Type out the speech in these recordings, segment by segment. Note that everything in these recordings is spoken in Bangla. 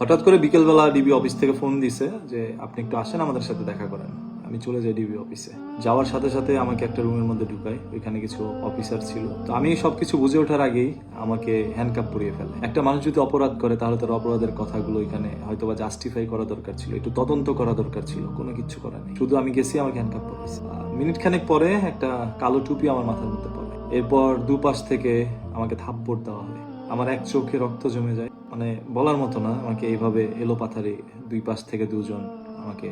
হঠাৎ করে বিকেলবেলা ডিবি অফিস থেকে ফোন দিছে যে, আপনি একটু আসেন আমাদের সাথে দেখা করেন। আমি চলে যাই ডিবি অফিসে যাওয়ার সাথে সাথে আমাকে একটা রুমের মধ্যে ঢুকায়। ওইখানে কিছু অফিসার ছিল। তো আমি সবকিছু বুঝে ওঠার আগেই আমাকে হ্যান্ডকাপ পরিয়ে ফেলে। একটা মানুষ যদি অপরাধ করে, তাহলে তার অপরাধের কথাগুলো এখানে হয়তো বা জাস্টিফাই করা দরকার ছিল। একটু তদন্ত করা দরকার ছিল। কোনো কিছু করার নেই। শুধু আমি গেছি, আমাকে হ্যান্ডকাপ পরিয়েছে মিনিট খানেক পরে একটা কালো টুপি আমার মাথার মধ্যে পড়ে। এরপর দুপাশ থেকে আমাকে থাপ্পড় দেওয়া হয় আমার এক চোখে রক্ত জমে যায়। মানে বলার মতো না, আমাকে এইভাবে এলো পাথারে দুই পাশ থেকে দুজন আমাকে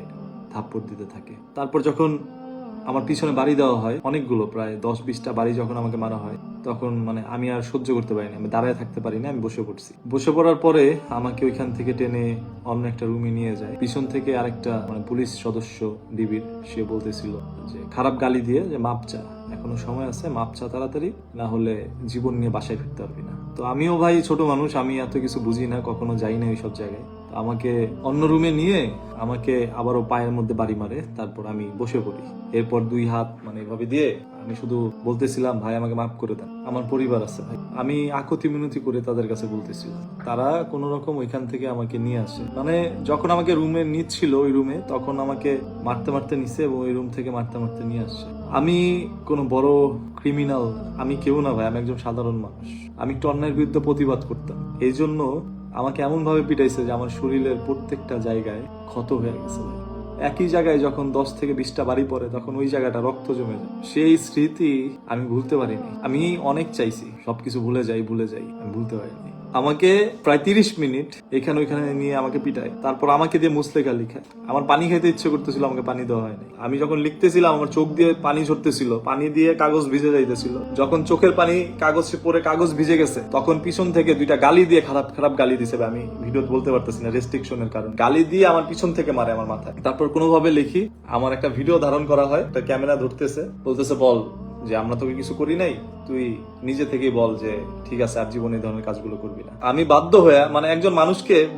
থাপ্পড় দিতে থাকে। তারপর যখন আমার পিছনে বাড়ি দেওয়া হয়, অনেকগুলো, প্রায় দশ বিশটা বাড়ি যখন আমাকে মারা হয়, তখন মানে আমি আর সহ্য করতে পারিনি, আমি দাঁড়ায় থাকতে পারিনি, আমি বসে পড়ছি। বসে পড়ার পরে আমাকে ওইখান থেকে টেনে অন্য একটা রুমে নিয়ে যায়। পিছন থেকে আরেকটা মানে পুলিশ সদস্য ডিবির, সে বলতেছিল যে, খারাপ গালি দিয়ে যে, মাপ চা। এখনও সময় আছে, মাপ চা তাড়াতাড়ি, না হলে জীবন নিয়ে বাসায় ফিরতে পারবি না। তো আমিও ভাই ছোট মানুষ, আমি এত কিছু বুঝি না, কখনো যাই না ওই সব জায়গায়। আমাকে অন্য রুমে নিয়ে আমাকে আবারও পায়ের মধ্যে বাড়ি মারে, তারপর আমি বসে পড়ি। এরপর দুই হাত মানে এভাবে দিয়ে আমি শুধু বলতেছিলাম, ভাই, আমাকে মাফ করে দেন। আমার পরিবার আছে, ভাই। আমি আকতি মিনতি করে তাদের কাছে বলতেছিলাম। তারা কোনো রকম ওইখান থেকে আমাকে নিয়ে আসে। মানে যখন আমাকে রুমে নিচ্ছিল ওই রুমে, তখন আমাকে মারতে মারতে নিছে এবং ওই রুম থেকে মারতে মারতে নিয়ে আসছে আমি কোনো বড় ক্রিমিনাল আমি কেউ না, ভাই। আমি একজন সাধারণ মানুষ। আমি একটু অন্যায়ের বিরুদ্ধে প্রতিবাদ করতাম। এই জন্য আমাকে এমন ভাবে পিটাইছে যে আমার শরীরের প্রত্যেকটা জায়গায় ক্ষত হয়ে গেছে একই জায়গায় যখন দশ থেকে বিশটা বাড়ি পড়ে, তখন ওই জায়গাটা রক্ত জমে যায়। সেই স্মৃতি আমি ভুলতে পারিনি। আমি অনেক চাইছি। সবকিছু ভুলে যাই ভুলে যাই। আমি ভুলতে পারিনি। আমাকে প্রায় তিরিশ মিনিট এখানে ওইখানে নিয়ে আমাকে পিটায়। তারপর আমাকে দিয়ে মুসলেখা লিখায়। আমার পানি খেতে ইচ্ছে করতেছিল, আমাকে পানি দেওয়া হয়নি। আমি যখন লিখতেছিলাম, আমার চোখ দিয়ে পানি ঝরতেছিল। পানি দিয়ে কাগজ ভিজে যাইতেছিল। যখন চোখের পানি কাগজ পরে কাগজ ভিজে গেছে, তখন পিছন থেকে দুইটা গালি দিয়ে খারাপ খারাপ গালি দিছে আমি ভিডিও বলতে পারতেছি না রেস্ট্রিকশনের কারণে। গালি দিয়ে আমার পিছন থেকে মারে আমার মাথায়। তারপর কোনোভাবে লিখি, আমার একটা ভিডিও ধারণ করা হয়। একটা ক্যামেরা ধরতেছে, বলতেছে, বল যে আমরা তোকে কিছু করি নাই, তুই নিজে থেকেই বল যে ঠিক আছে, আর জীবনে ধরনের কাজগুলো করবি না। আমি বাধ্য হয়ে মানে একজন মানুষকে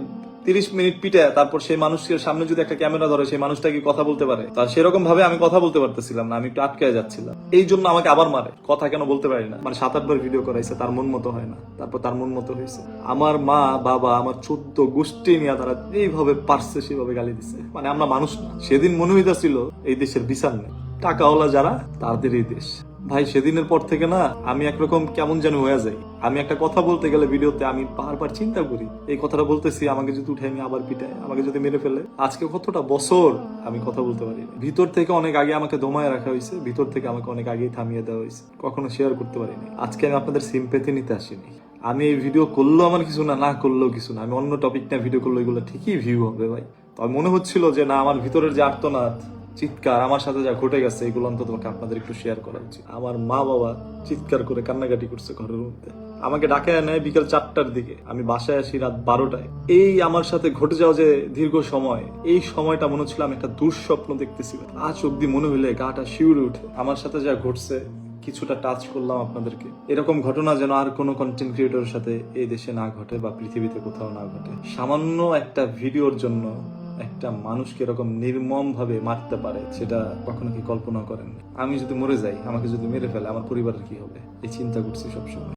তিরিশ মিনিট পিটে তারপর সেই মানুষের সামনে যদি একটা ক্যামেরা ধরে, সেই মানুষটা কি কথা বলতে পারে? তা সেরকম ভাবে আমি কথা বলতে পারতেছিলাম না, আমি একটু আটকে যাচ্ছিলাম। এই জন্য আমাকে আবার মারে। কথা কেন বলতে পারি না। মানে সাত, আটবার ভিডিও করাইছে, তার মন মতো হয় না। তারপর তার মন মতো হয়েছে আমার মা, বাবা, আমার চোদ্দ গোষ্ঠী নিয়ে তারা এইভাবে পারছে সেভাবে গালি দিছে। মানে আমরা মানুষ না। সেদিন মনে হইতাছিল, এই দেশের বিচার নেই। টাকাওয়ালা যারা তাদের এই দেশ। ভাই, সেদিনের পর থেকে না, আমি একরকম কেমন যেন হয়ে যাই। আমি একটা কথা বলতে গেলে ভিডিওতে আমি বারবার চিন্তা করি। এই কথাটা বলতেছি, আমাকে যদি উঠে আমি আবার পিটায়, আমাকে যদি মেরে ফেলে। আজকে কতটা বছর আমি কথা বলতে পারি ভিতর থেকে অনেক আগে আমাকে দমায় রাখা হয়েছে, ভিতর থেকে আমাকে অনেক আগেই থামিয়ে দেওয়া হয়েছে। কখনো শেয়ার করতে পারিনি। আজকে আমি আপনাদের সিম্পেথি নিতে আসিনি। আমি এই ভিডিও করলেও আমার কিছু না না করলেও কিছু না। আমি অন্য টপিক নিয়ে ভিডিও করলে এগুলো ঠিকই ভিউ হবে ভাই। তবে মনে হচ্ছিল যে, না, আমার ভিতরের যে আর্তনাদ চিৎকার, আমার সাথে যা ঘটে গেছে, এগুলো অন্তত আপনাদের একটু শেয়ার করা উচিত। আমার মা বাবা চিৎকার করে কান্নাকাটি করছে ঘরের মধ্যে। আমাকে ডাকে নেয় বিকেল চারটার দিকে। আমি বাসায় আসি রাত বারোটায়। এই আমার সাথে ঘটে যাওয়া যে দীর্ঘ সময়, এই সময়টা মনে হচ্ছিল আমি একটা দুঃস্বপ্ন দেখতেছি। আজ অব্দি মনে হইলে গাটা শিউরে উঠে। আমার সাথে যা ঘটছে, কিছুটা টাচ করলাম আপনাদেরকে। এরকম ঘটনা যেন আর কোনো কন্টেন্ট ক্রিয়েটরের সাথে এই দেশে না ঘটে বা পৃথিবীতে কোথাও না ঘটে। সামান্য একটা ভিডিওর জন্য একটা মানুষকে এরকম নির্মম ভাবে মারতে পারে, সেটা কখনো কি কল্পনা করেন আমি যদি মরে যাই, আমাকে যদি মেরে ফেলে, আমার পরিবারের কি হবে? এই চিন্তা করছি সবসময়।